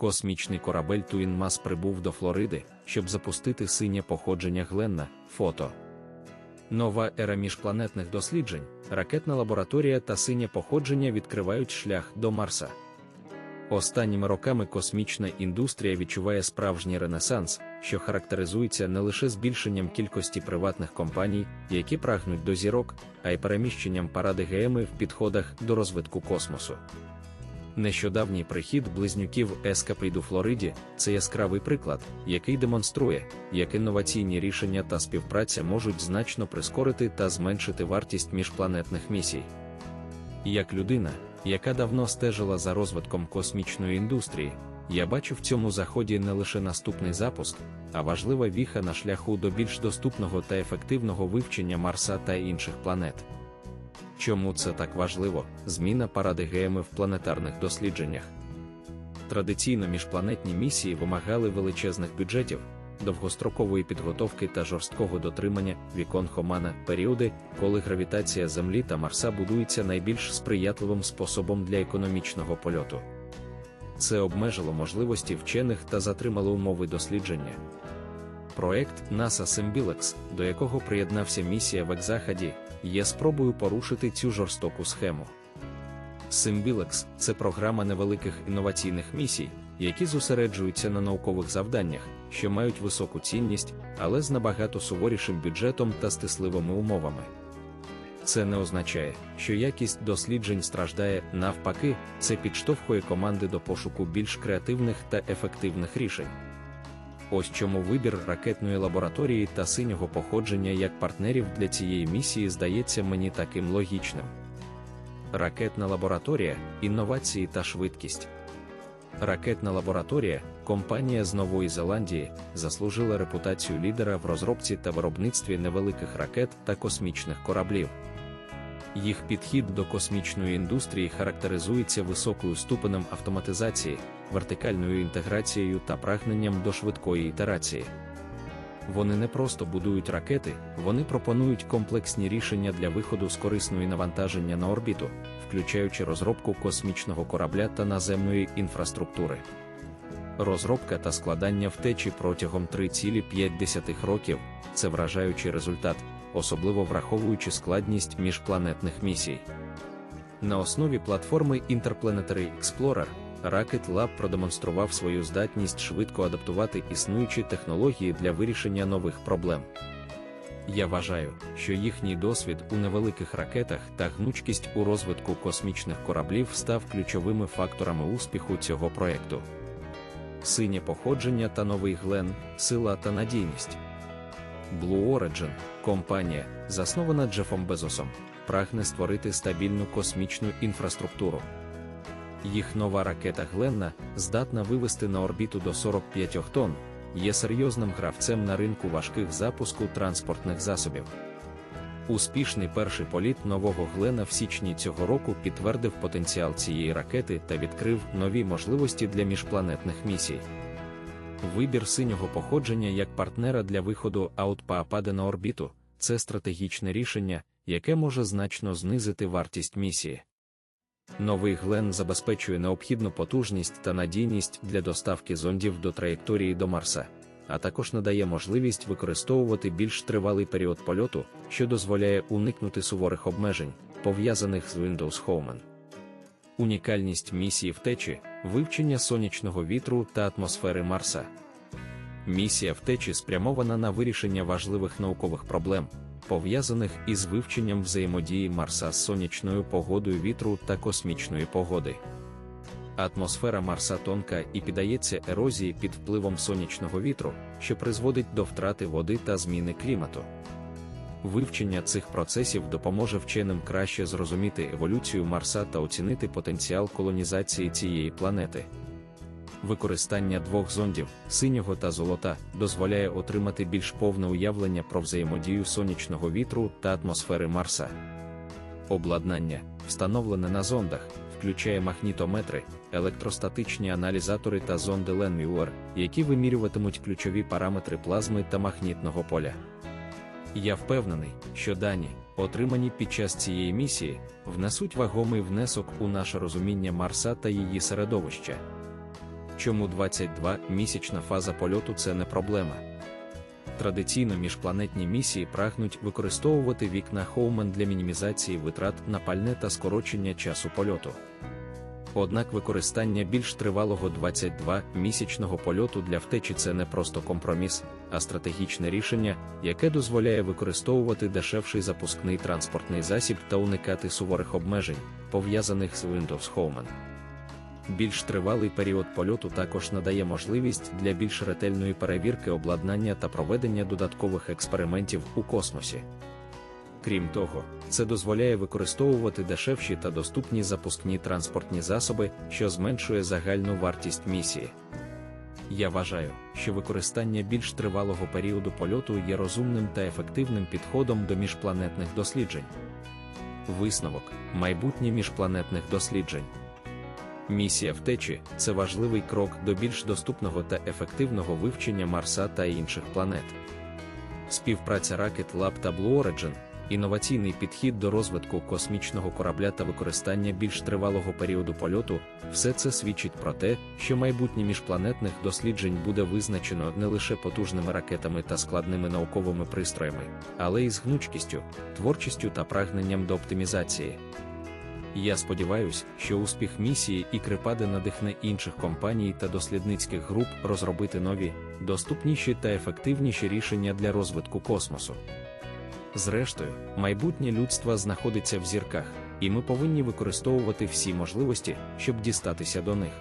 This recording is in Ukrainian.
Космічний корабель Twin Mass прибув до Флориди, щоб запустити синє походження Гленна, фото. Нова ера міжпланетних досліджень, ракетна лабораторія та синє походження відкривають шлях до Марса. Останніми роками космічна індустрія відчуває справжній ренесанс, що характеризується не лише збільшенням кількості приватних компаній, які прагнуть до зірок, а й переміщенням парадигеми в підходах до розвитку космосу. Нещодавній прихід близнюків Ескапрід у Флориді це яскравий приклад, який демонструє, як інноваційні рішення та співпраця можуть значно прискорити та зменшити вартість міжпланетних місій. Як людина, яка давно стежила за розвитком космічної індустрії, я бачу в цьому заході не лише наступний запуск, а важлива віха на шляху до більш доступного та ефективного вивчення Марса та інших планет. Чому це так важливо? Зміна парадигеми в планетарних дослідженнях. Традиційно міжпланетні місії вимагали величезних бюджетів, довгострокової підготовки та жорсткого дотримання вікон Хомана періоди, коли гравітація Землі та Марса будується найбільш сприятливим способом для економічного польоту. Це обмежило можливості вчених та затримало умови дослідження. Проект NASA Symbiolex, до якого приєднався місія в Екзахаді, є спробою порушити цю жорстоку схему. Symbiolex – це програма невеликих інноваційних місій, які зосереджуються на наукових завданнях, що мають високу цінність, але з набагато суворішим бюджетом та стисливими умовами. Це не означає, що якість досліджень страждає, навпаки, це підштовхує команди до пошуку більш креативних та ефективних рішень. Ось чому вибір ракетної лабораторії та синього походження як партнерів для цієї місії здається мені таким логічним. Ракетна лабораторія, інновації та швидкість. Ракетна лабораторія, компанія з Нової Зеландії, заслужила репутацію лідера в розробці та виробництві невеликих ракет та космічних кораблів. Їх підхід до космічної індустрії характеризується високою ступенем автоматизації, вертикальною інтеграцією та прагненням до швидкої ітерації. Вони не просто будують ракети, вони пропонують комплексні рішення для виходу з корисної навантаження на орбіту, включаючи розробку космічного корабля та наземної інфраструктури. Розробка та складання втечі протягом 3,5 років це вражаючий результат, особливо враховуючи складність міжпланетних місій. На основі платформи Interplanetary Explorer Rocket Lab продемонстрував свою здатність швидко адаптувати існуючі технології для вирішення нових проблем. Я вважаю, що їхній досвід у невеликих ракетах та гнучкість у розвитку космічних кораблів став ключовими факторами успіху цього проєкту. Синє походження та новий глен, сила та надійність. Blue Origin – компанія, заснована Джефом Безосом, прагне створити стабільну космічну інфраструктуру. Їх нова ракета Гленна, здатна вивести на орбіту до 45 тонн, є серйозним гравцем на ринку важких запуску транспортних засобів. Успішний перший політ нового Глена в січні цього року підтвердив потенціал цієї ракети та відкрив нові можливості для міжпланетних місій. Вибір синього походження як партнера для виходу Аутпаапади на орбіту це стратегічне рішення, яке може значно знизити вартість місії. Новий Глен забезпечує необхідну потужність та надійність для доставки зондів до траєкторії до Марса, а також надає можливість використовувати більш тривалий період польоту, що дозволяє уникнути суворих обмежень, пов'язаних з Windows Home. Унікальність місії втечі, вивчення сонячного вітру та атмосфери Марса. Місія втечі спрямована на вирішення важливих наукових проблем, пов'язаних із вивченням взаємодії Марса з сонячною погодою вітру та космічної погоди. Атмосфера Марса тонка і піддається ерозії під впливом сонячного вітру, що призводить до втрати води та зміни клімату. Вивчення цих процесів допоможе вченим краще зрозуміти еволюцію Марса та оцінити потенціал колонізації цієї планети. Використання двох зондів синього та золота дозволяє отримати більш повне уявлення про взаємодію сонячного вітру та атмосфери Марса. Обладнання, встановлене на зондах, включає магнітометри, електростатичні аналізатори та зонди Ленмюллер, які вимірюватимуть ключові параметри плазми та магнітного поля. Я впевнений, що дані, отримані під час цієї місії, внесуть вагомий внесок у наше розуміння Марса та її середовища. Чому 22-місячна фаза польоту це не проблема? Традиційно міжпланетні місії прагнуть використовувати вікна Хоумен для мінімізації витрат на пальне та скорочення часу польоту. Однак використання більш тривалого 22-місячного польоту для втечі це не просто компроміс, а стратегічне рішення, яке дозволяє використовувати дешевший запускний транспортний засіб та уникати суворих обмежень, пов'язаних з Windows Homan. Більш тривалий період польоту також надає можливість для більш ретельної перевірки обладнання та проведення додаткових експериментів у космосі. Крім того, це дозволяє використовувати дешевші та доступні запускні транспортні засоби, що зменшує загальну вартість місії. Я вважаю, що використання більш тривалого періоду польоту є розумним та ефективним підходом до міжпланетних досліджень. Висновок майбутнє міжпланетних досліджень. Місія втечі це важливий крок до більш доступного та ефективного вивчення Марса та інших планет. Співпраця Rocket Lab та Blue Origin інноваційний підхід до розвитку космічного корабля та використання більш тривалого періоду польоту, все це свідчить про те, що майбутнє міжпланетних досліджень буде визначено не лише потужними ракетами та складними науковими пристроями, але й з гнучкістю, творчістю та прагненням до оптимізації. Я сподіваюся, що успіх місії і крипади надихне інших компаній та дослідницьких груп розробити нові, доступніші та ефективніші рішення для розвитку космосу. Зрештою, майбутнє людства знаходиться в зірках, і ми повинні використовувати всі можливості, щоб дістатися до них.